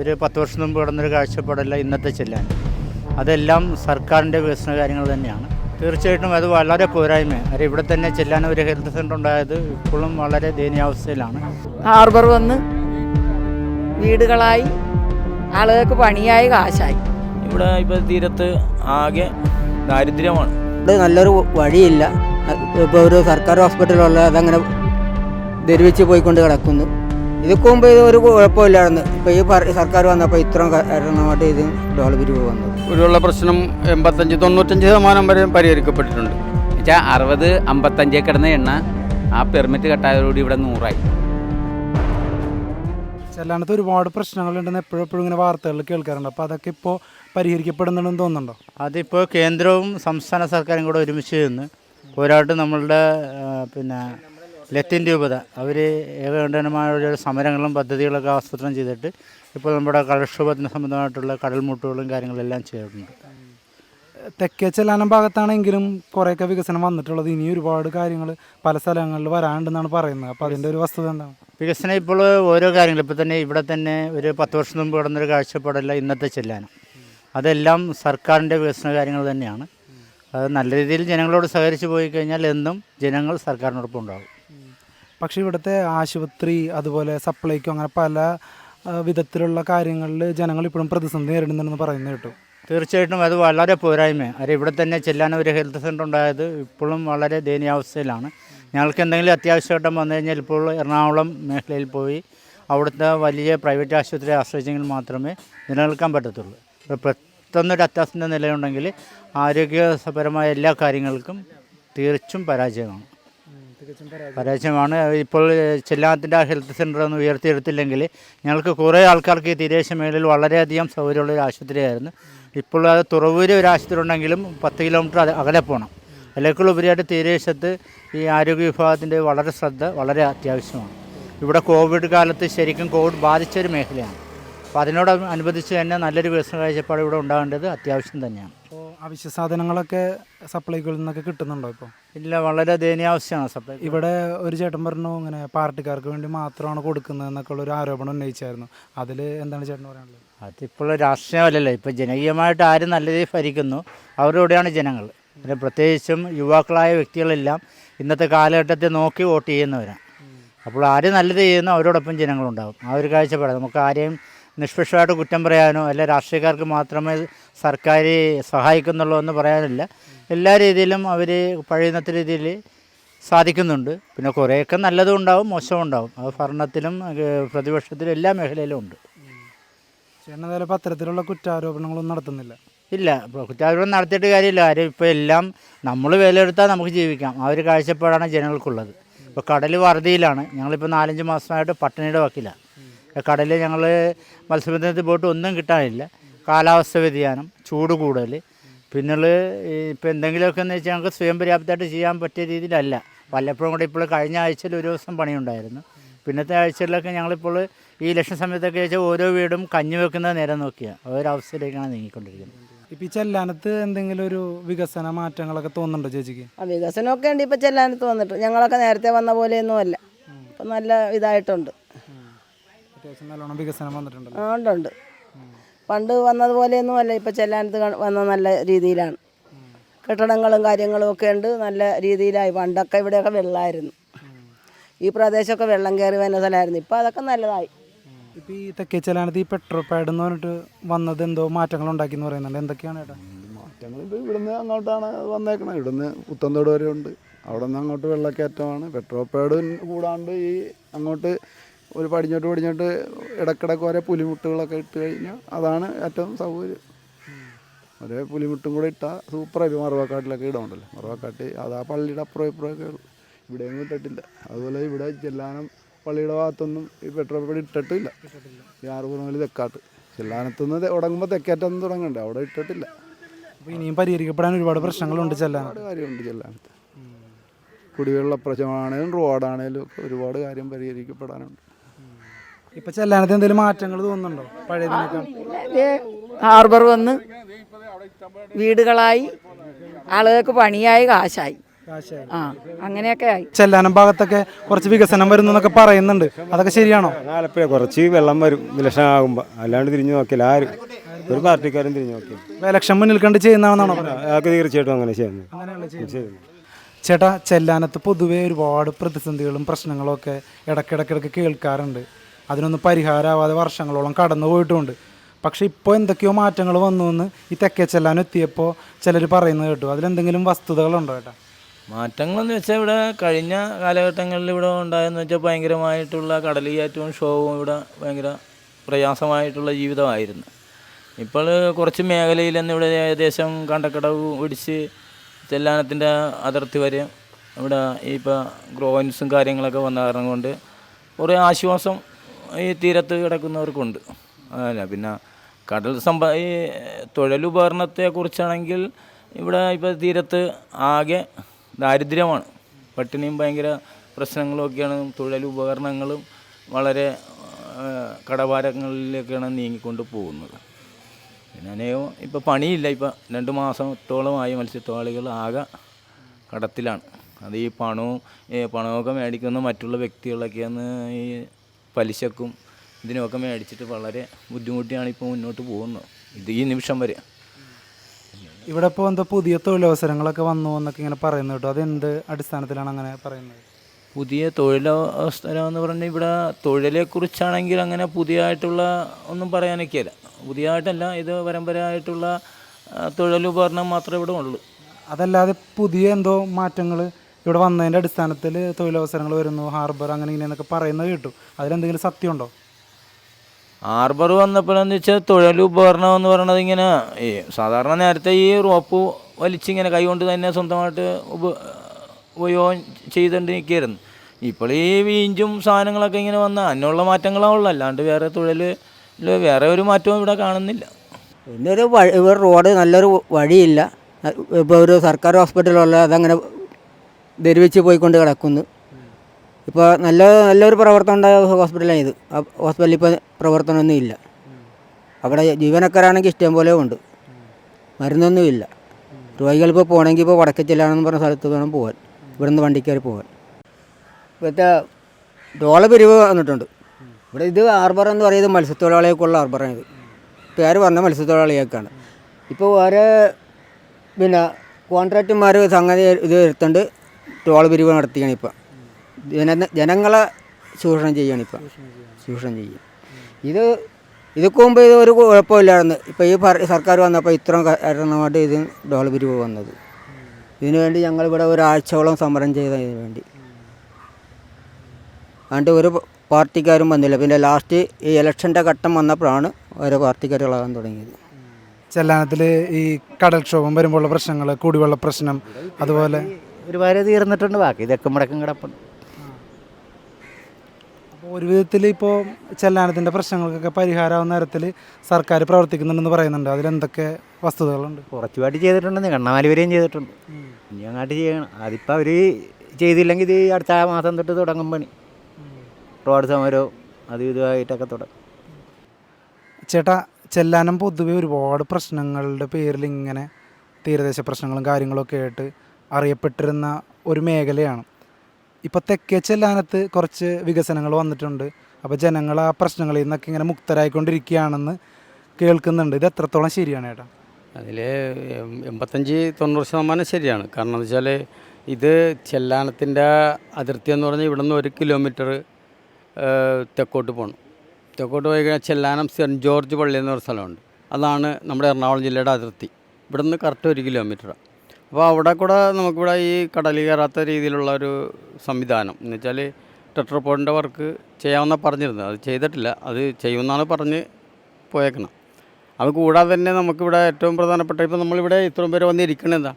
ഒരു പത്ത് വർഷം മുമ്പ് കിടന്നൊരു കാഴ്ചപ്പാടല്ല ഇന്നത്തെ ചെല്ലാൻ. അതെല്ലാം സർക്കാരിന്റെ വികസന കാര്യങ്ങൾ തന്നെയാണ്. തീർച്ചയായിട്ടും അത് വളരെ പോരായ്മയാണ്. അത് ഇവിടെ തന്നെ ചെല്ലാൻ ഒരു ഹെൽത്ത് സെന്റർ ഉണ്ടായത് ഇപ്പോഴും വളരെ ദയനീയാവസ്ഥയിലാണ്. ഹാർബർ വന്ന് വീടുകളായി ആളുകൾക്ക് പണിയായി കാശായി. ഇവിടെ ഇപ്പോൾ തീരത്ത് ആകെ ദാരിദ്ര്യമാണ്. ഇവിടെ നല്ലൊരു വഴിയില്ല. ഇപ്പോൾ ഒരു സർക്കാർ ഹോസ്പിറ്റലുള്ള അതങ്ങനെ ധരിവെച്ച് പോയിക്കൊണ്ട് കിടക്കുന്നു. ഇതൊക്കെ മുമ്പ് ഇത് ഒരു കുഴപ്പമില്ലായിരുന്നു. ഇപ്പോൾ ഈ സർക്കാർ വന്നപ്പോൾ ഇത്രയും കാരണമായിട്ട് ഇത് ഡെവലപ്പ് വന്നത്. ഇവിടെയുള്ള പ്രശ്നം എൺപത്തഞ്ച് തൊണ്ണൂറ്റഞ്ച് ശതമാനം വരെ പരിഹരിക്കപ്പെട്ടിട്ടുണ്ട്. വെച്ചാൽ അറുപത് അമ്പത്തഞ്ചേ കിടന്ന എണ്ണ ആ പെർമിറ്റ് കട്ടായതോടുകൂടി ഇവിടെ നൂറായി. ചെല്ലാനത്ത് ഒരുപാട് പ്രശ്നങ്ങളുണ്ടെന്ന് എപ്പോഴും എപ്പോഴും ഇങ്ങനെ വാർത്തകളിൽ കേൾക്കാറുണ്ട്. അപ്പോൾ അതൊക്കെ ഇപ്പോൾ പരിഹരിക്കപ്പെടുന്നുണ്ടെന്ന് തോന്നുന്നുണ്ടോ? അതിപ്പോൾ കേന്ദ്രവും സംസ്ഥാന സർക്കാരും കൂടെ ഒരുമിച്ച് നിന്ന് പോരാട്ട് നമ്മളുടെ പിന്നെ ലത്തീൻ രൂപത. അവർ ഏകകണ്ഠനമായ സമരങ്ങളും പദ്ധതികളൊക്കെ ആസൂത്രണം ചെയ്തിട്ട് ഇപ്പോൾ നമ്മുടെ കടൽക്ഷോഭത്തിന് സംബന്ധമായിട്ടുള്ള കടൽമുട്ടുകളും കാര്യങ്ങളെല്ലാം ചെയ്തിട്ടുണ്ട് തെക്കേ ചെല്ലാനം ഭാഗത്താണെങ്കിലും കുറേയൊക്കെ വികസനം വന്നിട്ടുള്ളത്. ഇനി ഒരുപാട് കാര്യങ്ങൾ പല സ്ഥലങ്ങളിൽ വരാനുണ്ടെന്നാണ് പറയുന്നത്. അപ്പോൾ അതിന്റെ ഒരു വസ്തുത എന്താണ്? വികസനം ഇപ്പോൾ ഓരോ കാര്യങ്ങൾ ഇപ്പോൾ തന്നെ ഇവിടെ തന്നെ ഒരു പത്ത് വർഷം മുമ്പ് കിടന്നൊരു കാഴ്ചപ്പാടല്ല ഇന്നത്തെ ചെല്ലാനം. അതെല്ലാം സർക്കാരിന്റെ വികസന കാര്യങ്ങൾ തന്നെയാണ്. അത് നല്ല രീതിയിൽ ജനങ്ങളോട് സഹകരിച്ച് പോയി കഴിഞ്ഞാൽ എന്നും ജനങ്ങൾ സർക്കാരിനോടൊപ്പം ഉണ്ടാകും. പക്ഷേ ഇവിടുത്തെ ആശുപത്രി അതുപോലെ സപ്ലൈക്കും അങ്ങനെ പല വിധത്തിലുള്ള കാര്യങ്ങളിൽ ജനങ്ങൾ ഇപ്പോഴും പ്രതിസന്ധി നേരിടുന്നുണ്ടെന്ന് പറയുന്നത് കേട്ടു. തീർച്ചയായിട്ടും അത് വളരെ പോരായ്മ അത് ഇവിടെ തന്നെ ചെല്ലാൻ ഒരു ഹെൽത്ത് സെന്റർ ഉണ്ടായത് ഇപ്പോഴും വളരെ ദയനീയാവസ്ഥയിലാണ് ഞങ്ങൾക്ക് എന്തെങ്കിലും അത്യാവശ്യഘട്ടം വന്നു കഴിഞ്ഞാൽ ഇപ്പോൾ എറണാകുളം മേഖലയിൽ പോയി അവിടുത്തെ വലിയ പ്രൈവറ്റ് ആശുപത്രിയെ ആശ്രയിച്ചെങ്കിൽ മാത്രമേ നിലനിൽക്കാൻ പറ്റത്തുള്ളൂ. പെട്ടെന്നൊരു അത്യാവശ്യത്തിന്റെ നിലയുണ്ടെങ്കിൽ ആരോഗ്യപരമായ എല്ലാ കാര്യങ്ങൾക്കും തീർച്ചും പരാജയമാണ്. പരാജയമാണ് ഇപ്പോൾ ചെല്ലാത്തിന്റെ ഹെൽത്ത് സെന്റർ ഒന്ന് ഉയർത്തിയെടുത്തില്ലെങ്കിൽ ഞങ്ങൾക്ക് കുറേ ആൾക്കാർക്ക് ഈ തീരദേശ മേഖലയിൽ വളരെയധികം സൗകര്യമുള്ള ഒരു ആശുപത്രിയായിരുന്നു. ഇപ്പോൾ അത് തുറവൂര് ഒരു ആശുപത്രി ഉണ്ടെങ്കിലും പത്ത് കിലോമീറ്റർ അകലെ പോകണം. അതിലേക്കുള്ള ഉപരിയായിട്ട് തീരദേശത്ത് ഈ ആരോഗ്യ വിഭാഗത്തിന്റെ വളരെ ശ്രദ്ധ വളരെ അത്യാവശ്യമാണ്. ഇവിടെ കോവിഡ് കാലത്ത് ശരിക്കും കോവിഡ് ബാധിച്ചൊരു മേഖലയാണ്. അപ്പോൾ അതിനോട് അനുബന്ധിച്ച് തന്നെ നല്ലൊരു വികസന കാഴ്ചപ്പാട് ഇവിടെ ഉണ്ടാകേണ്ടത് അത്യാവശ്യം തന്നെയാണ്. അപ്പോൾ അവശ്യ സാധനങ്ങളൊക്കെ സപ്ലൈകളിൽ നിന്നൊക്കെ കിട്ടുന്നുണ്ടോ ഇപ്പോൾ? ഇല്ല വളരെ ദയനീയാവസ്ഥയാണ് സപ്ലൈ ഇവിടെ ഒരു ചേട്ടൻ പറഞ്ഞു ഇങ്ങനെ പാർട്ടിക്കാർക്ക് വേണ്ടി മാത്രമാണ് കൊടുക്കുന്നത് എന്നൊക്കെ ഉള്ള ഒരു ആരോപണം ഉന്നയിച്ചായിരുന്നു. അതിൽ എന്താണ് ചേട്ടൻ പറയാനുള്ളത്? അതിപ്പോൾ രാഷ്ട്രീയമല്ലല്ലോ. ഇപ്പോൾ ജനകീയമായിട്ട് ആരും നല്ല രീതിയിൽ ഭരിക്കുന്നു അവരോടെയാണ് ജനങ്ങൾ. പിന്നെ പ്രത്യേകിച്ചും യുവാക്കളായ വ്യക്തികളെല്ലാം ഇന്നത്തെ കാലഘട്ടത്തെ നോക്കി വോട്ട് ചെയ്യുന്നവരാണ്. അപ്പോൾ ആര് നല്ലത് ചെയ്യുന്നു അവരോടൊപ്പം ജനങ്ങളുണ്ടാകും ആ ഒരു കാഴ്ചപ്പാട്. നമുക്ക് ആരെയും നിഷ്പക്ഷമായിട്ട് കുറ്റം പറയാനോ അല്ല രാഷ്ട്രീയക്കാർക്ക് മാത്രമേ സർക്കാർ സഹായിക്കുന്നുള്ളൂ എന്ന് പറയാനില്ല. എല്ലാ രീതിയിലും അവർ പഴയത്തെ രീതിയിൽ സാധിക്കുന്നുണ്ട്. പിന്നെ കുറേയൊക്കെ നല്ലതും ഉണ്ടാവും മോശവും ഉണ്ടാവും അത് ഭരണത്തിലും പ്രതിപക്ഷത്തിലും എല്ലാ മേഖലയിലും ഉണ്ട്. ചേട്ടൻ എന്തായാലും അത്തരത്തിലുള്ള കുറ്റാരോപണങ്ങളൊന്നും നടത്തുന്നില്ല. ഇല്ല കുറ്റാരോപണം നടത്തിയിട്ട് കാര്യമില്ല. കാര്യം ഇപ്പോൾ എല്ലാം നമ്മൾ വിലയെടുത്താൽ നമുക്ക് ജീവിക്കാം. ആ ഒരു കാഴ്ചപ്പാടാണ് ജനങ്ങൾക്കുള്ളത്. ഇപ്പോൾ കടൽ വറുതിയിലാണ് ഞങ്ങളിപ്പോൾ നാലഞ്ച് മാസമായിട്ട് പട്ടിണിയുടെ വക്കിലാണ് കടലിൽ ഞങ്ങൾ മത്സ്യബന്ധനത്തിൽ പോയിട്ട് ഒന്നും കിട്ടാനില്ല. കാലാവസ്ഥ വ്യതിയാനം ചൂട് കൂടുതൽ പിന്നുള്ളത് ഇപ്പോൾ എന്തെങ്കിലുമൊക്കെ എന്ന് വെച്ചാൽ ഞങ്ങൾക്ക് സ്വയം പര്യാപ്തമായിട്ട് ചെയ്യാൻ പറ്റിയ രീതിയിലല്ല. വല്ലപ്പോഴും കൂടെ ഇപ്പോൾ കഴിഞ്ഞ ആഴ്ചയിൽ ഒരു ദിവസം പണിയുണ്ടായിരുന്നു. പിന്നത്തെ ആഴ്ചയിലൊക്കെ ഞങ്ങളിപ്പോൾ ഈ ഇലക്ഷൻ സമയത്തൊക്കെ വെച്ചാൽ ഓരോ വീടും കഞ്ഞി വെക്കുന്നത് നേരം നോക്കിയാണ് ഓരോ ഒരു അവസ്ഥയിലേക്കാണ് നീങ്ങിക്കൊണ്ടിരിക്കുന്നത്. ഇപ്പം ഈ ചെല്ലാനത്ത് എന്തെങ്കിലും ഒരു വികസന മാറ്റങ്ങളൊക്കെ തോന്നുന്നുണ്ടോ ചേച്ചിക്ക്? ആ വികസനമൊക്കെ ഉണ്ട് ഇപ്പം ചെല്ലാനത്ത് വന്നിട്ട് ഞങ്ങളൊക്കെ നേരത്തെ വന്ന പോലെയൊന്നും അല്ല. ഇപ്പം നല്ല ഇതായിട്ടുണ്ട്. അത്യാവശ്യം നല്ലോണം വികസനം വന്നിട്ടുണ്ട് ആ ഉണ്ട് ഉണ്ട് പണ്ട് വന്നതുപോലെയൊന്നും അല്ല ഇപ്പം ചെല്ലാനത്ത് വന്ന നല്ല രീതിയിലാണ്. കെട്ടിടങ്ങളും കാര്യങ്ങളും ഒക്കെ ഉണ്ട് നല്ല രീതിയിലായി. പണ്ടൊക്കെ ഇവിടെയൊക്കെ വെള്ളമായിരുന്നു. ഈ പ്രദേശമൊക്കെ വെള്ളം കയറി വരുന്ന സ്ഥലമായിരുന്നു. ഇപ്പം അതൊക്കെ നല്ലതായി. ഇപ്പോൾ ഈ തെക്കേ ചെല്ലാനത്ത് ഈ പെട്രോൾ പാഡ് എന്ന് പറഞ്ഞിട്ട് വന്നത് എന്തോ മാറ്റങ്ങൾ ഉണ്ടാക്കി എന്ന് പറയുന്നുണ്ട്. എന്തൊക്കെയാണ് ഏട്ടാ? മാറ്റങ്ങൾ ഇപ്പോൾ ഇവിടുന്ന് അങ്ങോട്ടാണ് വന്നേക്കണത് ഇവിടുന്ന് പുത്തന്തോട് വരെ ഉണ്ട് അവിടെ നിന്ന് അങ്ങോട്ട് വെള്ളക്കയറ്റമാണ്. പെട്രോൾ പാഡ് കൂടാണ്ട് ഈ അങ്ങോട്ട് ഒരു പടിഞ്ഞോട്ട് പടിഞ്ഞോട്ട് ഇടക്കിടക്ക് ഓരോ പുലിമുട്ടുകളൊക്കെ ഇട്ട് കഴിഞ്ഞാൽ അതാണ് ഏറ്റവും സൗകര്യം. ഒരേ പുലിമുട്ടും കൂടെ ഇട്ടാൽ സൂപ്പറായിരിക്കും മറവാക്കാട്ടിലൊക്കെ ഇടമുണ്ടല്ലോ. മറവാക്കാട്ട് അത് ആ പള്ളിയുടെ അപ്പുറം ഇപ്പുറമൊക്കെ ഉള്ളു. ഇവിടെയൊന്നും ഇട്ടിട്ടില്ല. അതുപോലെ ഇവിടെ ചെല്ലാനം പള്ളിയുടെ ഭാഗത്തൊന്നും ഈ പെട്രോൾ പടി ഇട്ടിട്ടില്ല. ഈ ആറുപുറമേൽ തെക്കാട്ട് ചെല്ലാനത്തുനിന്ന് തുടങ്ങുമ്പോൾ തെക്കേറ്റൊന്നും തുടങ്ങണ്ടേ. അവിടെ ഇട്ടിട്ടില്ല. അപ്പോൾ ഇനിയും പരിഹരിക്കപ്പെടാൻ ഒരുപാട് പ്രശ്നങ്ങളുണ്ട് ചെല്ലാൻ ഒരുപാട് കാര്യമുണ്ട് ചെല്ലാനത്ത്. കുടിവെള്ള പ്രശ്നമാണേലും റോഡാണേലും ഒക്കെ ഒരുപാട് കാര്യം പരിഹരിക്കപ്പെടാനുണ്ട്. ഇപ്പം ചെല്ലാനത്ത് എന്തെങ്കിലും മാറ്റങ്ങൾ തോന്നുന്നുണ്ടോ? പഴയതിനേക്കാൾ? ഹാർബർ വന്ന് വീടുകളായി ആളുകൾക്ക് പണിയായി കാശായി. ആ അങ്ങനെയൊക്കെ ആയി. ചെല്ലാനം ഭാഗത്തൊക്കെ കുറച്ച് വികസനം വരുന്നു എന്നൊക്കെ പറയുന്നുണ്ട്. അതൊക്കെ ശരിയാണോ? ആലപ്പുഴ കുറച്ച് വെള്ളം വരും ഇലക്ഷൻ ആകുമ്പോൾ അല്ലാണ്ട് തിരിഞ്ഞു നോക്കില്ല ആരും. ഒരു പാർട്ടിക്കാരും തിരിഞ്ഞു നോക്കില്ല. ഇലക്ഷൻ മുന്നിൽ കണ്ട് ചെയ്യുന്നതാണോ അതൊക്കെ തീർച്ചയായിട്ടും അങ്ങനെ ചെയ്യുന്നു. ചെയ്യുന്നു ചേട്ടാ ചെല്ലാനത്ത് പൊതുവേ ഒരുപാട് പ്രതിസന്ധികളും പ്രശ്നങ്ങളും ഒക്കെ ഇടയ്ക്കിടയ്ക്കിടയ്ക്ക് കേൾക്കാറുണ്ട്. അതിനൊന്നും പരിഹാരമാവാതെ വർഷങ്ങളോളം കടന്നു പോയിട്ടുമുണ്ട് പക്ഷേ ഇപ്പോൾ എന്തൊക്കെയോ മാറ്റങ്ങൾ വന്നു എന്ന് ഈ തെക്കേ ചെല്ലാൻ എത്തിയപ്പോൾ ചിലർ പറയുന്നത് കേട്ടു. അതിലെന്തെങ്കിലും വസ്തുതകളുണ്ടോ ഏട്ടാ? മാറ്റങ്ങളെന്ന് വെച്ചാൽ ഇവിടെ കഴിഞ്ഞ കാലഘട്ടങ്ങളിൽ ഇവിടെ ഉണ്ടായെന്ന് വെച്ചാൽ ഭയങ്കരമായിട്ടുള്ള കടലിയാറ്റവും ഷോവും ഇവിടെ ഭയങ്കര പ്രയാസമായിട്ടുള്ള ജീവിതമായിരുന്നു. ഇപ്പോൾ കുറച്ച് മേഖലയിൽ നിന്ന് ഇവിടെ ഏകദേശം കണ്ടക്കടവ് ഒടിച്ച് ചെല്ലാനത്തിന്റെ അതിർത്തി വരെ ഇവിടെ ഇപ്പോൾ ഗ്രോയിൻസും കാര്യങ്ങളൊക്കെ വന്ന കാരണം കൊണ്ട് കുറേ ആശ്വാസം ഈ തീരത്ത് കിടക്കുന്നവർക്കുണ്ട്. അതല്ല പിന്നെ കടൽ സമ്പ ഈ തൊഴിലുപകരണത്തെക്കുറിച്ചാണെങ്കിൽ ഇവിടെ ഇപ്പോൾ തീരത്ത് ആകെ ദാരിദ്ര്യമാണ്. പട്ടിണിയും ഭയങ്കര പ്രശ്നങ്ങളൊക്കെയാണ്. തൊഴിലുപകരണങ്ങളും വളരെ കടവാരങ്ങളിലേക്കാണ് നീങ്ങിക്കൊണ്ട് പോകുന്നത്. പിന്നെ അനേകം ഇപ്പോൾ പണിയില്ല. ഇപ്പം രണ്ട് മാസത്തോളമായി മത്സ്യത്തൊഴിലാളികൾ ആകെ കടത്തിലാണ്. അത് ഈ പണവും പണമൊക്കെ മേടിക്കുന്ന മറ്റുള്ള വ്യക്തികളൊക്കെയാണ് ഈ പലിശക്കും ഇതിനുമൊക്കെ മേടിച്ചിട്ട് വളരെ ബുദ്ധിമുട്ടിയാണ് ഇപ്പോൾ മുന്നോട്ട് പോകുന്നത്. ഇത് ഈ നിമിഷം വരെ. ഇവിടെ ഇപ്പോൾ എന്തോ പുതിയ തൊഴിലവസരങ്ങളൊക്കെ വന്നു എന്നൊക്കെ ഇങ്ങനെ പറയുന്നു കേട്ടോ. അതെന്ത് അടിസ്ഥാനത്തിലാണ് അങ്ങനെ പറയുന്നത്? പുതിയ തൊഴിലവസരം എന്ന് പറഞ്ഞാൽ ഇവിടെ തൊഴിലെക്കുറിച്ചാണെങ്കിൽ അങ്ങനെ പുതിയതായിട്ടുള്ള ഒന്നും പറയാനൊക്കെയല്ല പുതിയതായിട്ടല്ല ഇത് പരമ്പരയായിട്ടുള്ള തൊഴിലുപകരണം മാത്രമേ ഇവിടെ ഉള്ളൂ. അതല്ലാതെ പുതിയ എന്തോ മാറ്റങ്ങൾ ഇവിടെ വന്നതിന്റെ അടിസ്ഥാനത്തിൽ തൊഴിലവസരങ്ങൾ വരുന്നു ഹാർബർ അങ്ങനെ ഇങ്ങനെയെന്നൊക്കെ പറയുന്നത് കേട്ടു. അതിലെന്തെങ്കിലും സത്യമുണ്ടോ? ഹാർബർ വന്നപ്പോഴെന്ന് വെച്ചാൽ തൊഴിലുപകരണം എന്ന് പറയുന്നത് ഇങ്ങനെ ഈ സാധാരണ നേരത്തെ ഈ റോപ്പ് വലിച്ചിങ്ങനെ കൈകൊണ്ട് തന്നെ സ്വന്തമായിട്ട് ഉപ ഉപയോഗം ചെയ്തുകൊണ്ടിരിക്കുകയായിരുന്നു ഇപ്പോൾ ഈ വീഞ്ചും സാധനങ്ങളൊക്കെ ഇങ്ങനെ വന്ന അതിനുള്ള മാറ്റങ്ങളാവുള്ളൂ അല്ലാണ്ട് വേറെ തൊഴിൽ വേറെ ഒരു മാറ്റവും ഇവിടെ കാണുന്നില്ല. പിന്നെ ഒരു വഴി ഇവർ റോഡ് നല്ലൊരു വഴിയില്ല. ഇപ്പോൾ ഒരു സർക്കാർ ഹോസ്പിറ്റലുള്ള അതങ്ങനെ ധരിവെച്ച് പോയിക്കൊണ്ട് കിടക്കുന്നു. ഇപ്പോൾ നല്ല നല്ലൊരു പ്രവർത്തനം ഉണ്ടായ ഹോസ്പിറ്റലാണ് ഇത്. ഹോസ്പിറ്റലിൽ ഇപ്പോൾ പ്രവർത്തനമൊന്നും ഇല്ല. അവിടെ ജീവനക്കാരാണെങ്കിൽ ഇഷ്ടം പോലെ ഉണ്ട്. മരുന്നൊന്നുമില്ല രോഗികൾ ഇപ്പോൾ പോകണമെങ്കിൽ ഇപ്പോൾ വടക്കച്ചില്ലാണെന്ന് പറഞ്ഞ സ്ഥലത്ത് വേണം പോകാൻ ഇവിടുന്ന് കയറി പോകാൻ ഇപ്പോഴത്തെ ഡോള പിരിവ് വന്നിട്ടുണ്ട്. ഇവിടെ ഇത് ആർബർ എന്ന് പറയുന്നത് മത്സ്യത്തൊഴിലാളികൾക്കുള്ള ഹാർബറാണ് ഇത്. പേര് പറഞ്ഞ മത്സ്യത്തൊഴിലാളികൾക്കാണ്. ഇപ്പോൾ വേറെ പിന്നെ കോൺട്രാക്ടർമാർ സംഗതി ഇത് എടുത്തുകൊണ്ട് ടോൾ പിരിവ് നടത്തിയാണ് ഇപ്പം. ജന ജനങ്ങളെ ചൂഷണം ചെയ്യുകയാണ് ഇപ്പം. ചൂഷണം ചെയ്യും. ഇത് ഇതൊക്കെ മുമ്പ് ഇത് ഒരു കുഴപ്പമില്ലായിരുന്നു. ഇപ്പോൾ ഈ സർക്കാർ വന്നപ്പോൾ ഇത്രയും കാരണമായിട്ട് ഇത് ഡോൾ പിരിവ് വന്നത്. ഇതിനു വേണ്ടി ഞങ്ങളിവിടെ ഒരാഴ്ചയോളം സമരം ചെയ്തതിന് വേണ്ടി. അതുകൊണ്ട് ഒരു പാർട്ടിക്കാരും വന്നില്ല. പിന്നെ ലാസ്റ്റ് ഈ ഇലക്ഷന്റെ ഘട്ടം വന്നപ്പോഴാണ് ഓരോ പാർട്ടിക്കാരുകളാകാൻ തുടങ്ങിയത്. ചെല്ലാനത്തിൽ ഈ കടൽക്ഷോഭം വരുമ്പോഴുള്ള പ്രശ്നങ്ങൾ കുടിവെള്ള പ്രശ്നം അതുപോലെ ഒരുപാട് തീർന്നിട്ടുണ്ട് ബാക്കി ഇതൊക്കെ മുടക്കം കിടപ്പുണ്ട്. അപ്പോൾ ഒരു വിധത്തിൽ ഇപ്പോൾ ചെല്ലാനത്തിന്റെ പ്രശ്നങ്ങൾക്കൊക്കെ പരിഹാരമാവുന്ന തരത്തിൽ സർക്കാർ പ്രവർത്തിക്കുന്നുണ്ടെന്ന് പറയുന്നുണ്ട്. അതിലെന്തൊക്കെ വസ്തുതകളുണ്ട്? കുറച്ചുപാട്ട് ചെയ്തിട്ടുണ്ടെന്ന് കണ്ണമാലി വരെയും ചെയ്തിട്ടുണ്ട്. ഇനി അങ്ങോട്ട് ചെയ്യണം. അതിപ്പോൾ അവർ ചെയ്തില്ലെങ്കിൽ ഇത് അടുത്ത മാസം തൊട്ട് തുടങ്ങും പണി. റോഡ് സമരവും അതും ഇതുമായിട്ടൊക്കെ തുടങ്ങും. ചേട്ടാ ചെല്ലാനം പൊതുവെ ഒരുപാട് പ്രശ്നങ്ങളുടെ പേരിൽ ഇങ്ങനെ തീരദേശ പ്രശ്നങ്ങളും കാര്യങ്ങളൊക്കെ ആയിട്ട് അറിയപ്പെട്ടിരുന്ന ഒരു മേഖലയാണ്. ഇപ്പോൾ തെക്കേ ചെല്ലാനത്ത് കുറച്ച് വികസനങ്ങൾ വന്നിട്ടുണ്ട്. അപ്പോൾ ജനങ്ങൾ ആ പ്രശ്നങ്ങളിൽ നിന്നൊക്കെ ഇങ്ങനെ മുക്തരായിക്കൊണ്ടിരിക്കുകയാണെന്ന് കേൾക്കുന്നുണ്ട്. ഇത് എത്രത്തോളം ശരിയാണ് ഏട്ടാ? അതിൽ എൺപത്തഞ്ച് തൊണ്ണൂറ് ശതമാനം ശരിയാണ്. കാരണം എന്ന് വെച്ചാൽ ഇത് ചെല്ലാനത്തിന്റെ അതിർത്തി എന്ന് പറഞ്ഞാൽ ഇവിടെ നിന്ന് ഒരു കിലോമീറ്റർ തെക്കോട്ട് പോകണം തെക്കോട്ട് പോയി കഴിഞ്ഞാൽ ചെല്ലാനം സെന്റ് ജോർജ് പള്ളി എന്നൊരു സ്ഥലമുണ്ട്. അതാണ് നമ്മുടെ എറണാകുളം ജില്ലയുടെ അതിർത്തി. ഇവിടെ നിന്ന് കറക്റ്റ് ഒരു കിലോമീറ്ററാണ് അപ്പോൾ അവിടെ കൂടെ നമുക്കിവിടെ ഈ കടലിൽ കയറാത്ത രീതിയിലുള്ള ഒരു സംവിധാനം. എന്ന് വെച്ചാൽ ടെട്രോപോഡിന്റെ വർക്ക് ചെയ്യാമെന്നാണ് പറഞ്ഞിരുന്നത്. അത് ചെയ്തിട്ടില്ല. അത് ചെയ്യുമെന്നാണ് പറഞ്ഞ് പോയേക്കണം അത് കൂടാതെ തന്നെ നമുക്കിവിടെ ഏറ്റവും പ്രധാനപ്പെട്ട ഇപ്പോൾ നമ്മളിവിടെ ഇത്രയും പേര് വന്നിരിക്കണത് എന്താ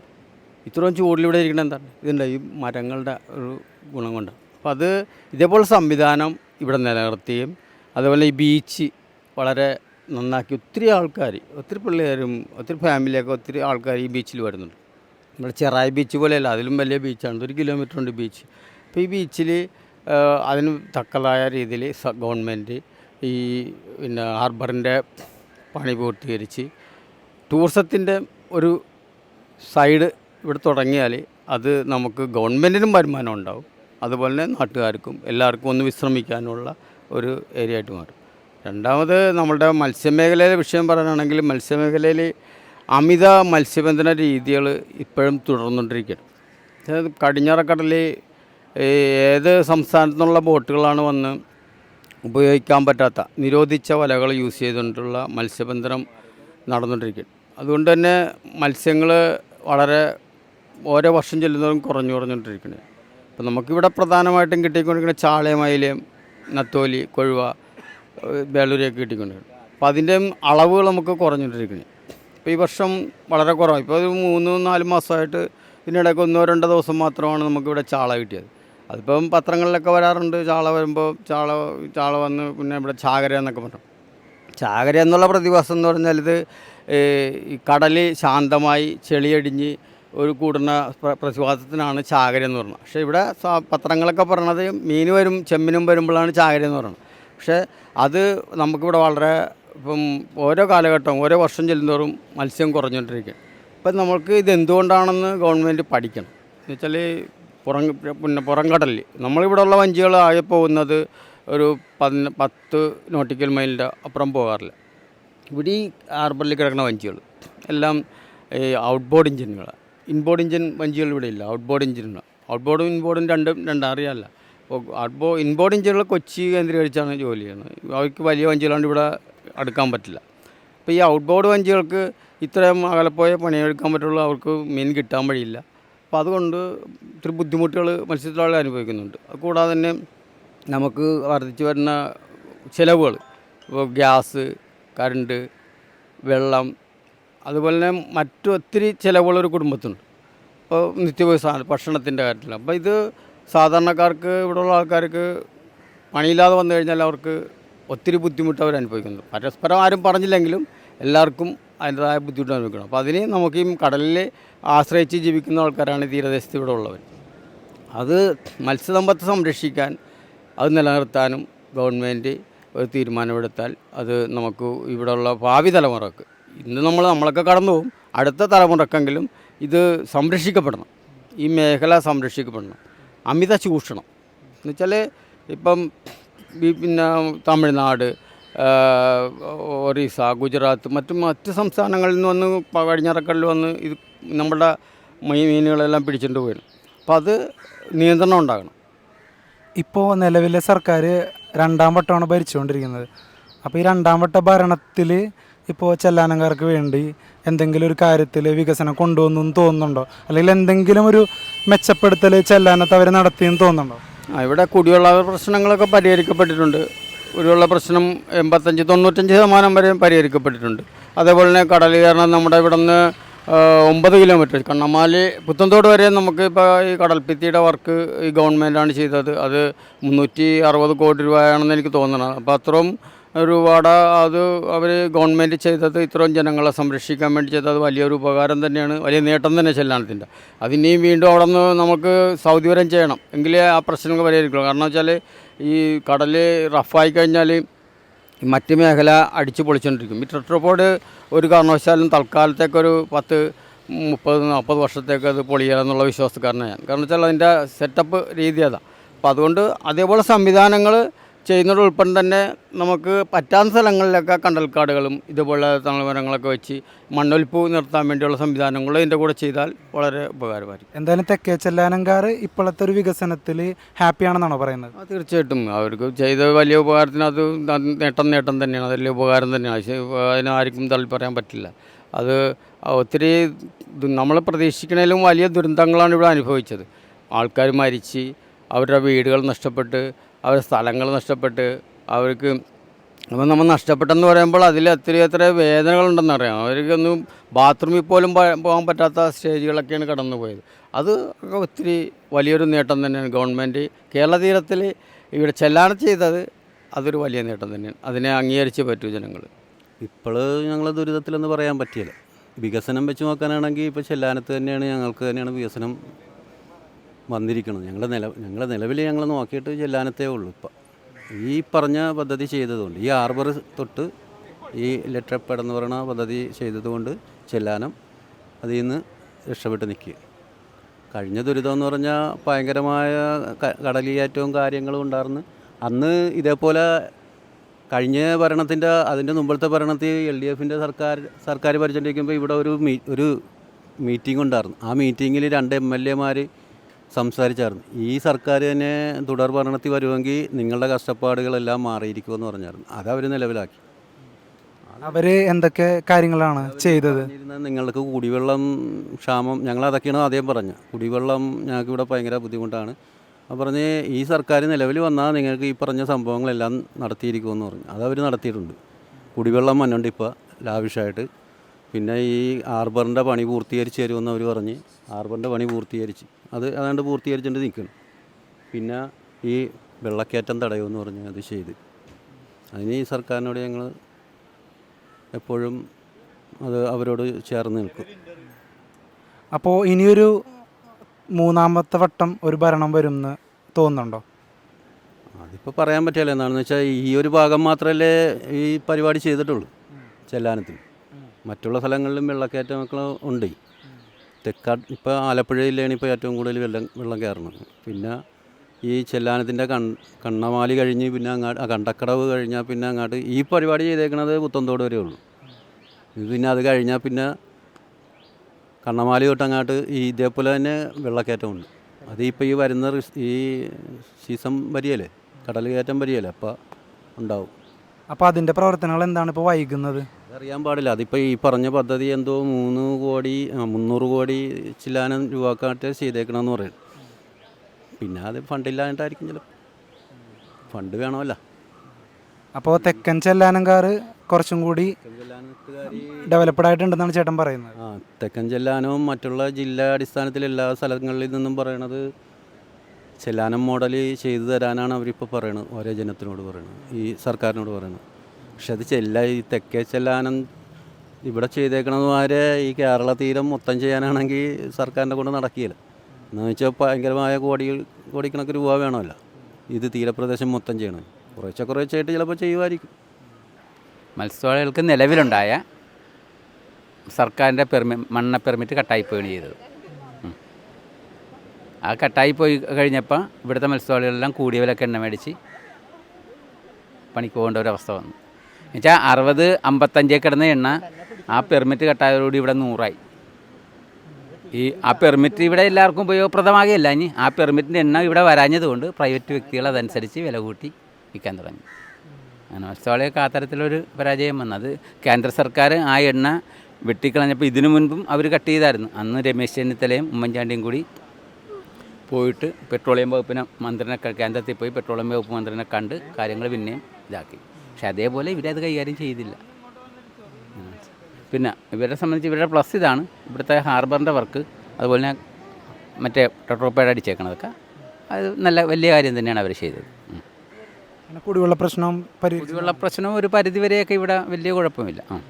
ഇത്രയും ചൂടിലിവിടെ ഇരിക്കണം എന്താണ്? ഇതിന്റെ ഈ മരങ്ങളുടെ ഒരു ഗുണം കൊണ്ട്. അപ്പോൾ അത് ഇതേപോലെ സംവിധാനം ഇവിടെ നിലനിർത്തുകയും അതുപോലെ ഈ ബീച്ച് വളരെ നന്നാക്കി ഒത്തിരി ആൾക്കാർ ഒത്തിരി പിള്ളേരും ഒത്തിരി ഫാമിലിയൊക്കെ ഒത്തിരി ആൾക്കാർ ഈ ബീച്ചിൽ വരുന്നുണ്ട്. നമ്മുടെ ചെറായി ബീച്ച് പോലെയല്ല അതിലും വലിയ ബീച്ചാണ്. ഒരു കിലോമീറ്റർ ഉണ്ട് ബീച്ച്. അപ്പോൾ ഈ ബീച്ചിൽ അതിന് തക്കതായ രീതിയിൽ ഗവൺമെന്റ് ഈ പിന്നെ ഹാർബറിന്റെ പണി പൂർത്തീകരിച്ച് ടൂറിസത്തിന്റെ ഒരു സൈഡ് ഇവിടെ തുടങ്ങിയാൽ അത് നമുക്ക് ഗവൺമെന്റിനും വരുമാനം ഉണ്ടാവും. അതുപോലെ തന്നെ നാട്ടുകാർക്കും എല്ലാവർക്കും ഒന്ന് വിശ്രമിക്കാനുള്ള ഒരു ഏരിയ ആയിട്ട് മാറും. രണ്ടാമത് നമ്മളുടെ മത്സ്യമേഖലയിലെ വിഷയം പറയാനാണെങ്കിൽ മത്സ്യമേഖലയിൽ അമിത മത്സ്യബന്ധന രീതികൾ ഇപ്പോഴും തുടർന്നുകൊണ്ടിരിക്കുകയാണ്. അതായത് കടിഞ്ഞാറക്കടലിൽ ഏത് സംസ്ഥാനത്തു നിന്നുള്ള ബോട്ടുകളാണ് വന്ന് ഉപയോഗിക്കാൻ പറ്റാത്ത നിരോധിച്ച വലകൾ യൂസ് ചെയ്തുകൊണ്ടുള്ള മത്സ്യബന്ധനം നടന്നുകൊണ്ടിരിക്കുകയാണ്. അതുകൊണ്ട് തന്നെ മത്സ്യങ്ങൾ വളരെ ഓരോ വർഷം ചെല്ലുന്നതും കുറഞ്ഞു കുറഞ്ഞുകൊണ്ടിരിക്കുന്നത് അപ്പോൾ നമുക്കിവിടെ പ്രധാനമായിട്ടും കിട്ടിക്കൊണ്ടിരിക്കുന്ന ചാളയമയിലയും നത്തോലി കൊഴുവ ബേളൂരിയൊക്കെ കിട്ടിക്കൊണ്ടിരിക്കുന്നത് അപ്പോൾ അതിന്റെയും അളവുകൾ നമുക്ക് കുറഞ്ഞുകൊണ്ടിരിക്കുന്നത് ഇപ്പോൾ ഈ വർഷം വളരെ കുറവാണ്. ഇപ്പോൾ ഒരു മൂന്ന് നാല് മാസമായിട്ട് ഇതിനിടയ്ക്ക് ഒന്നോ രണ്ടോ ദിവസം മാത്രമാണ് നമുക്കിവിടെ ചാള കിട്ടിയത്. അതിപ്പം പത്രങ്ങളിലൊക്കെ വരാറുണ്ട് ചാള വരുമ്പോൾ ചാള ചാള വന്ന് പിന്നെ ഇവിടെ ചാകര എന്നൊക്കെ പറഞ്ഞു. ചാകര എന്നുള്ള പ്രതിഭാസം എന്ന് പറഞ്ഞാൽ ഇത് ഈ കടൽ ശാന്തമായി ചെളിയടിഞ്ഞ് ഒരു കൂടുന്ന പ്ര- പ്രതിഭാസത്തിനാണ് ചാകര എന്ന് പറയുന്നത് പക്ഷേ ഇവിടെ പത്രങ്ങളൊക്കെ പറയണത് മീൻ വരും ചെമ്മിനും വരുമ്പോഴാണ് ചാകര എന്ന് പറയുന്നത് പക്ഷേ അത് നമുക്കിവിടെ വളരെ ഇപ്പം ഓരോ കാലഘട്ടം ഓരോ വർഷം ചെല്ലുന്തോറും മത്സ്യം കുറഞ്ഞുകൊണ്ടിരിക്കുക. അപ്പം നമ്മൾക്ക് ഇത് എന്തുകൊണ്ടാണെന്ന് ഗവൺമെന്റ് പഠിക്കണം. എന്ന് വെച്ചാൽ പുറം പിന്നെ പുറം കടലിൽ നമ്മളിവിടെ ഉള്ള വഞ്ചികൾ ആകെ പോകുന്നത് ഒരു പതിന പത്ത് നോട്ടിക്കൽ മൈലിന്റെ അപ്പുറം പോകാറില്ല. ഇവിടെ ഈ ഹാർബറിൽ കിടക്കുന്ന വഞ്ചികൾ എല്ലാം ഈ ഔട്ട് ബോർഡ് എഞ്ചിനുകളാണ് ഇൻബോർഡ് എഞ്ചിൻ വഞ്ചികൾ ഇവിടെ ഇല്ല. ഔട്ട് ബോർഡ് എഞ്ചിനുകളാണ് ഔട്ട് ബോർഡും ഇൻബോർഡും രണ്ടും രണ്ടും അറിയാമല്ല അപ്പോൾ ഔട്ട് ബോ ഇൻബോർഡ് എഞ്ചിനുകൾ കൊച്ചി കേന്ദ്രീകരിച്ചാണ് ജോലി ചെയ്യുന്നത്. അവർക്ക് വലിയ വഞ്ചികളാണ് ഇവിടെ അടുക്കാൻ പറ്റില്ല. അപ്പോൾ ഈ ഔട്ട് ബോർഡ് വഞ്ചികൾക്ക് ഇത്രയും അകലപ്പോയ പണിയെടുക്കാൻ പറ്റുള്ളൂ അവർക്ക് മീൻ കിട്ടാൻ വഴിയില്ല. അപ്പോൾ അതുകൊണ്ട് ഇത്തിരി ബുദ്ധിമുട്ടുകൾ മത്സ്യത്തൊഴിലാളികൾ അനുഭവിക്കുന്നുണ്ട്. കൂടാതെ തന്നെ നമുക്ക് വർദ്ധിച്ചു വരുന്ന ചിലവുകൾ ഇപ്പോൾ ഗ്യാസ് കറണ്ട് വെള്ളം അതുപോലെ തന്നെ മറ്റു ഒത്തിരി ചിലവുകൾ ഒരു കുടുംബത്തിനുണ്ട്. ഇപ്പോൾ നിത്യോപയോഗ ഭക്ഷണത്തിന്റെ കാര്യത്തിൽ അപ്പോൾ ഇത് സാധാരണക്കാർക്ക് ഇവിടെയുള്ള ആൾക്കാർക്ക് പണിയില്ലാതെ വന്നു കഴിഞ്ഞാൽ അവർക്ക് ഒത്തിരി ബുദ്ധിമുട്ട് അവർ അനുഭവിക്കുന്നു. പരസ്പരം ആരും പറഞ്ഞില്ലെങ്കിലും എല്ലാവർക്കും അതിന്റെതായ ബുദ്ധിമുട്ട് അനുഭവിക്കണം. അപ്പോൾ അതിന് നമുക്ക് ഈ കടലിൽ ആശ്രയിച്ച് ജീവിക്കുന്ന ആൾക്കാരാണ് തീരദേശത്ത് ഇവിടെ ഉള്ളവർ. അത് മത്സ്യസമ്പത്ത് സംരക്ഷിക്കാൻ അത് നിലനിർത്താനും ഗവൺമെന്റ് ഒരു തീരുമാനമെടുത്താൽ അത് നമുക്ക് ഇവിടെയുള്ള ഭാവി തലമുറയ്ക്ക് ഇന്ന് നമ്മൾ നമ്മളൊക്കെ കടന്നു പോകും അടുത്ത തലമുറക്കെങ്കിലും ഇത് സംരക്ഷിക്കപ്പെടണം. ഈ മേഖല സംരക്ഷിക്കപ്പെടണം. അമിത ചൂഷണം. എന്നുവെച്ചാൽ ഇപ്പം പിന്നെ തമിഴ്നാട് ഒറീസ ഗുജറാത്ത് മറ്റു മറ്റ് സംസ്ഥാനങ്ങളിൽ നിന്ന് വന്ന് പ- വന്ന് ഇത് നമ്മുടെ മീനുകളെല്ലാം പിടിച്ചിട്ട് പോയി അപ്പോൾ അത് നിയന്ത്രണം ഉണ്ടാകണം. ഇപ്പോൾ നിലവിലെ സർക്കാർ രണ്ടാം വട്ടമാണ് ഭരിച്ചുകൊണ്ടിരിക്കുന്നത് അപ്പോൾ ഈ രണ്ടാം വട്ട ഭരണത്തിൽ ഇപ്പോൾ ചെല്ലാനക്കാർക്ക് വേണ്ടി എന്തെങ്കിലും ഒരു കാര്യത്തിൽ വികസനം കൊണ്ടുവന്നു തോന്നുന്നുണ്ടോ? അല്ലെങ്കിൽ എന്തെങ്കിലും ഒരു മെച്ചപ്പെടുത്തൽ ചെല്ലാനത്ത് അവർ നടത്തിയെന്ന് തോന്നുന്നുണ്ടോ? ഇവിടെ കുടിവെള്ള പ്രശ്നങ്ങളൊക്കെ പരിഹരിക്കപ്പെട്ടിട്ടുണ്ട്. കുടിവെള്ള പ്രശ്നം എൺപത്തഞ്ച് തൊണ്ണൂറ്റഞ്ച് ശതമാനം വരെ പരിഹരിക്കപ്പെട്ടിട്ടുണ്ട്. അതേപോലെ തന്നെ കടൽ കാരണം നമ്മുടെ ഇവിടെ നിന്ന് ഒമ്പത് കിലോമീറ്റർ. കണ്ണമാലി പുത്തൻതോട് വരെ നമുക്ക് ഇപ്പോൾ ഈ കടൽഭിത്തിയുടെ വർക്ക് ഈ ഗവൺമെന്റാണ് ചെയ്തത്. അത് മുന്നൂറ്റി അറുപത് കോടി രൂപയാണെന്ന് എനിക്ക് തോന്നണം. അപ്പോൾ അത്രയും രൂപയുടെ അത് അവർ ഗവൺമെന്റ് ചെയ്തത് ഇത്രയും ജനങ്ങളെ സംരക്ഷിക്കാൻ വേണ്ടി ചെയ്തത്. വലിയൊരു ഉപകാരം തന്നെയാണ്. വലിയ നേട്ടം തന്നെ ചെല്ലാനത്തിന്റെ. അതിനെയും വീണ്ടും അവിടെ നിന്ന് നമുക്ക് സൗദി വരം ചെയ്യണം. എങ്കിലേ ആ പ്രശ്നങ്ങൾ പരിഹരിക്കുള്ളൂ. കാരണം വെച്ചാൽ ഈ കടൽ റഫായി കഴിഞ്ഞാൽ മറ്റ് മേഖല അടിച്ചു പൊളിച്ചുകൊണ്ടിരിക്കും ഈ ടെട്രോപോഡ് ഒരു കാരണവശാലും തൽക്കാലത്തേക്കൊരു പത്ത് മുപ്പത് നാൽപ്പത് വർഷത്തേക്ക് അത് പൊളിയാന്നുള്ള വിശ്വാസക്കാരനാണ് ഞാൻ. കാരണം വെച്ചാൽ അതിന്റെ സെറ്റപ്പ് രീതി അതാണ് അപ്പോൾ അതുകൊണ്ട് അതേപോലെ സംവിധാനങ്ങൾ ചെയ്യുന്നത് ഉൾപ്പെടെ തന്നെ നമുക്ക് പറ്റാത്ത സ്ഥലങ്ങളിലൊക്കെ കണ്ടൽക്കാടുകളും ഇതുപോലെ തണൽമരങ്ങളൊക്കെ വെച്ച് മണ്ണൊലിപ്പ് നിർത്താൻ വേണ്ടിയുള്ള സംവിധാനങ്ങൾ ഇതിന്റെ കൂടെ ചെയ്താൽ വളരെ ഉപകാരമായിരിക്കും. എന്തായാലും തെക്കേ ചെല്ലാനങ്കാർ ഇപ്പോഴത്തെ ഒരു വികസനത്തിൽ ഹാപ്പിയാണെന്നാണോ പറയുന്നത്? തീർച്ചയായിട്ടും. അവർക്ക് ചെയ്ത വലിയ ഉപകാരത്തിന് അത് നേട്ടം നേട്ടം തന്നെയാണ്. അത് വലിയ ഉപകാരം തന്നെയാണ് പക്ഷേ അതിന് ആർക്കും തള്ളി പറയാൻ പറ്റില്ല. അത് ഒത്തിരി നമ്മൾ പ്രതീക്ഷിക്കണേലും വലിയ ദുരന്തങ്ങളാണ് ഇവിടെ അനുഭവിച്ചത്. ആൾക്കാർ മരിച്ച് അവരുടെ വീടുകൾ നഷ്ടപ്പെട്ട് അവരുടെ സ്ഥലങ്ങൾ നഷ്ടപ്പെട്ട് അവർക്ക് അപ്പം നമ്മൾ നഷ്ടപ്പെട്ടെന്ന് പറയുമ്പോൾ അതിൽ എത്ര എത്ര വേദനകളുണ്ടെന്നറിയാം അവർക്കൊന്നും ബാത്റൂമിൽ പോലും പോകാൻ പറ്റാത്ത സ്റ്റേജുകളൊക്കെയാണ് കടന്നു പോയത് അത് ഒത്തിരി വലിയൊരു നേട്ടം തന്നെയാണ് ഗവൺമെന്റ്. കേരള തീരത്തിൽ ഇവിടെ ചെല്ലാണ് ചെയ്തത്. അതൊരു വലിയ നേട്ടം തന്നെയാണ്. അതിനെ അംഗീകരിച്ചേ പറ്റൂ ജനങ്ങൾ. ഇപ്പോൾ ഞങ്ങൾ ദുരിതത്തിലെന്ന് പറയാൻ പറ്റിയില്ല വികസനം വെച്ച് നോക്കാനാണെങ്കിൽ ഇപ്പോൾ ചെല്ലാനത്ത് തന്നെയാണ് ഞങ്ങൾക്ക് തന്നെയാണ് വികസനം വന്നിരിക്കുന്നത് ഞങ്ങളുടെ നില ഞങ്ങളുടെ നിലവിൽ ഞങ്ങൾ നോക്കിയിട്ട് ചെല്ലാനത്തേ ഉള്ളൂ ഇപ്പം. ഈ പറഞ്ഞ പദ്ധതി ചെയ്തതുകൊണ്ട് ഈ ആർബർ തൊട്ട് ഈ ലെറ്റർപേഡ് എന്ന് പറയുന്ന പദ്ധതി ചെയ്തതുകൊണ്ട് ചെല്ലാനം അതിൽ നിന്ന് രക്ഷപ്പെട്ട് നിൽക്കുക കഴിഞ്ഞ ദുരിതം എന്ന് പറഞ്ഞാൽ ഭയങ്കരമായ കടലിയേറ്റവും കാര്യങ്ങളും ഉണ്ടായിരുന്നു അന്ന് ഇതേപോലെ കഴിഞ്ഞ ഭരണത്തിന്റെ അതിന്റെ മുമ്പത്തെ ഭരണത്തിൽ എൽ ഡി എഫിന്റെ സർക്കാർ സർക്കാർ ഭരിച്ചുകൊണ്ടിരിക്കുമ്പോൾ ഇവിടെ ഒരു മീ ഒരു മീറ്റിംഗ് ഉണ്ടായിരുന്നു ആ മീറ്റിങ്ങിൽ രണ്ട് എം എൽ എമാർ സംസാരിച്ചായിരുന്നു. ഈ സർക്കാർ തന്നെ തുടർ ഭരണത്തിൽ വരുമെങ്കിൽ നിങ്ങളുടെ കഷ്ടപ്പാടുകളെല്ലാം മാറിയിരിക്കുമെന്ന് പറഞ്ഞായിരുന്നു. അതവർ നിലവിലാക്കി. അവർ എന്തൊക്കെ കാര്യങ്ങളാണ് ചെയ്തത്? നിങ്ങൾക്ക് കുടിവെള്ളം ക്ഷാമം ഞങ്ങൾ അതൊക്കെയാണ് ആദ്യം പറഞ്ഞത്. കുടിവെള്ളം ഞങ്ങൾക്ക് ഇവിടെ ഭയങ്കര ബുദ്ധിമുട്ടാണ്. അപ്പോൾ പറഞ്ഞ് ഈ സർക്കാർ നിലവിൽ വന്നാൽ നിങ്ങൾക്ക് ഈ പറഞ്ഞ സംഭവങ്ങളെല്ലാം നടത്തിയിരിക്കുമെന്ന് പറഞ്ഞു. അതവർ നടത്തിയിട്ടുണ്ട്. കുടിവെള്ളം വന്നുണ്ട് ഇപ്പോൾ ലാവിഷായിട്ട് പിന്നെ ഈ ഹാർബറിന്റെ പണി പൂർത്തീകരിച്ച് തരുമെന്ന് അവർ പറഞ്ഞ്. ഹാർബറിന്റെ പണി പൂർത്തീകരിച്ച്. അത് അതാണ്ട് പൂർത്തീകരിച്ചിട്ട് നിൽക്കണം. പിന്നെ ഈ വെള്ളക്കയറ്റം തടയുമെന്ന് പറഞ്ഞ് അത് ചെയ്ത്. അതിന് ഈ സർക്കാരിനോട് ഞങ്ങൾ എപ്പോഴും അത് അവരോട് ചേർന്ന് നിൽക്കും. അപ്പോൾ ഇനിയൊരു മൂന്നാമത്തെ വട്ടം ഒരു ഭരണം വരുമെന്ന് തോന്നുന്നുണ്ടോ? അതിപ്പോൾ പറയാൻ പറ്റില്ല. എന്താണെന്ന് വെച്ചാൽ ഈ ഒരു ഭാഗം മാത്രമല്ലേ ഈ പരിപാടി ചെയ്തിട്ടുള്ളൂ. ചെല്ലാനത്തിൽ. മറ്റുള്ള സ്ഥലങ്ങളിലും വെള്ളക്കയറ്റമൊക്കെ ഉണ്ട്. തെക്കാ ഇപ്പോൾ ആലപ്പുഴ ജില്ലയാണ് ഇപ്പോൾ ഏറ്റവും കൂടുതൽ വെള്ളം വെള്ളം കയറുന്നത്. പിന്നെ ഈ ചെല്ലാനത്തിന്റെ കൺ കണ്ണമാലി കഴിഞ്ഞ് പിന്നെ അങ്ങാട്ട് കണ്ടക്കടവ് കഴിഞ്ഞാൽ പിന്നെ അങ്ങോട്ട് ഈ പരിപാടി ചെയ്തേക്കുന്നത് പുത്തന്തോട് വരെ ഉള്ളൂ. പിന്നെ അത് കഴിഞ്ഞാൽ പിന്നെ കണ്ണമാലി തൊട്ട് അങ്ങോട്ട് ഈ ഇതേപോലെ തന്നെ വെള്ളക്കയറ്റമുണ്ട്. അത് ഇപ്പോൾ ഈ വരുന്ന ഈ സീസൺ വരികയല്ലേ? കടൽ കയറ്റം വരികയല്ലേ? അപ്പോൾ ഉണ്ടാവും. അപ്പോൾ അതിന്റെ പ്രവർത്തനങ്ങൾ എന്താണ് ഇപ്പോൾ വൈകുന്നത്? അതറിയാൻ പാടില്ല. അതിപ്പോൾ ഈ പറഞ്ഞ പദ്ധതി എന്തോ മൂന്ന് കോടി മുന്നൂറ് കോടി ചില്ലാനം രൂപക്കാട്ട് ചെയ്തേക്കണമെന്ന് പറയും. പിന്നെ അത് ഫണ്ടില്ലാണ്ടായിരിക്കും ചിലപ്പോൾ ഫണ്ട് വേണമല്ല. അപ്പോൾ തെക്കൻ ചെല്ലാനംകാർ കുറച്ചും കൂടി ഡെവലപ്ഡ് ആയിട്ടുണ്ടെന്നാണ് ചേട്ടൻ പറയുന്നത്. ആ തെക്കൻ ചെല്ലാനവും മറ്റുള്ള ജില്ലാ അടിസ്ഥാനത്തിൽ എല്ലാ സ്ഥലങ്ങളിൽ നിന്നും പറയണത് ചെല്ലാനം മോഡൽ ചെയ്തു തരാനാണ് അവരിപ്പോൾ പറയണത് ഓരോ ജനത്തിനോട് പറയണത് ഈ സർക്കാരിനോട് പറയണത്. പക്ഷെ അത് ചെല്ല ഈ തെക്കേ ചെല്ലാനം ഇവിടെ ചെയ്തേക്കണതുമാരെ ഈ കേരള തീരം മൊത്തം ചെയ്യാനാണെങ്കിൽ സർക്കാരിന്റെ കൊണ്ട് നടക്കില്ല. എന്ന് വെച്ചാൽ ഭയങ്കരമായ കോടികൾ കോടിക്കണക്ക് രൂപ വേണമല്ലോ. ഇത് തീരപ്രദേശം മൊത്തം ചെയ്യണം. കുറേശ്ശെ കുറേശ്ശായിട്ട് ചിലപ്പോൾ ചെയ്യുമായിരിക്കും. മത്സ്യത്തൊഴിലാളികൾക്ക് നിലവിലുണ്ടായ സർക്കാരിന്റെ പെർമി മണ്ണ പെർമിറ്റ് കട്ടായി പോവുകയാണ് ചെയ്തത്. ആ കട്ടായി പോയി കഴിഞ്ഞപ്പോൾ ഇവിടുത്തെ മത്സ്യത്തൊഴിലാളികളെല്ലാം കൂടിയ എണ്ണ മേടിച്ച് പണിക്ക് പോകേണ്ട ഒരവസ്ഥ വന്നു. എന്നുവെച്ചാൽ അറുപത് അമ്പത്തഞ്ചേ കിടന്ന എണ്ണ ആ പെർമിറ്റ് കട്ടായതോടുകൂടി ഇവിടെ നൂറായി. ഈ ആ പെർമിറ്റ് ഇവിടെ എല്ലാവർക്കും ഉപയോഗപ്രദമാകുകയല്ല ഇനി ആ പെർമിറ്റിന്റെ എണ്ണം ഇവിടെ വരാഞ്ഞതുകൊണ്ട് പ്രൈവറ്റ് വ്യക്തികൾ അതനുസരിച്ച് വില കൂട്ടി വിൽക്കാൻ തുടങ്ങി. അങ്ങനെ മത്സ്യത്തൊഴിലാളികൾക്ക് ആ തരത്തിലൊരു പരാജയം വന്നു. അത് കേന്ദ്ര സർക്കാർ ആ എണ്ണ വെട്ടിക്കളഞ്ഞപ്പോൾ ഇതിനു മുൻപും അവർ കട്ട് ചെയ്തായിരുന്നു. അന്ന് രമേശ് ചെന്നിത്തലയും ഉമ്മൻചാണ്ടിയും കൂടി പോയിട്ട് പെട്രോളിയം വകുപ്പിനെ മന്ത്രിനെ കേന്ദ്രത്തിൽ പോയി പെട്രോളിയം വകുപ്പ് മന്ത്രിനെ കണ്ട് കാര്യങ്ങൾ പിന്നെയും ഇതാക്കി. പക്ഷെ അതേപോലെ ഇവരത് കൈകാര്യം ചെയ്തില്ല. പിന്നെ ഇവരെ സംബന്ധിച്ച് ഇവരുടെ പ്ലസ് ഇതാണ്. ഇവിടുത്തെ ഹാർബറിന്റെ വർക്ക് അതുപോലെ തന്നെ മറ്റേ ടെട്രോപ്പേഡ് അടിച്ചേക്കണതൊക്കെ. അത് നല്ല വലിയ കാര്യം തന്നെയാണ് അവർ ചെയ്തത്. കുടിവെള്ള പ്രശ്നം പരി കുടിവെള്ള പ്രശ്നം ഒരു പരിധിവരെയൊക്കെ ഇവിടെ വലിയ കുഴപ്പമില്ല. ആ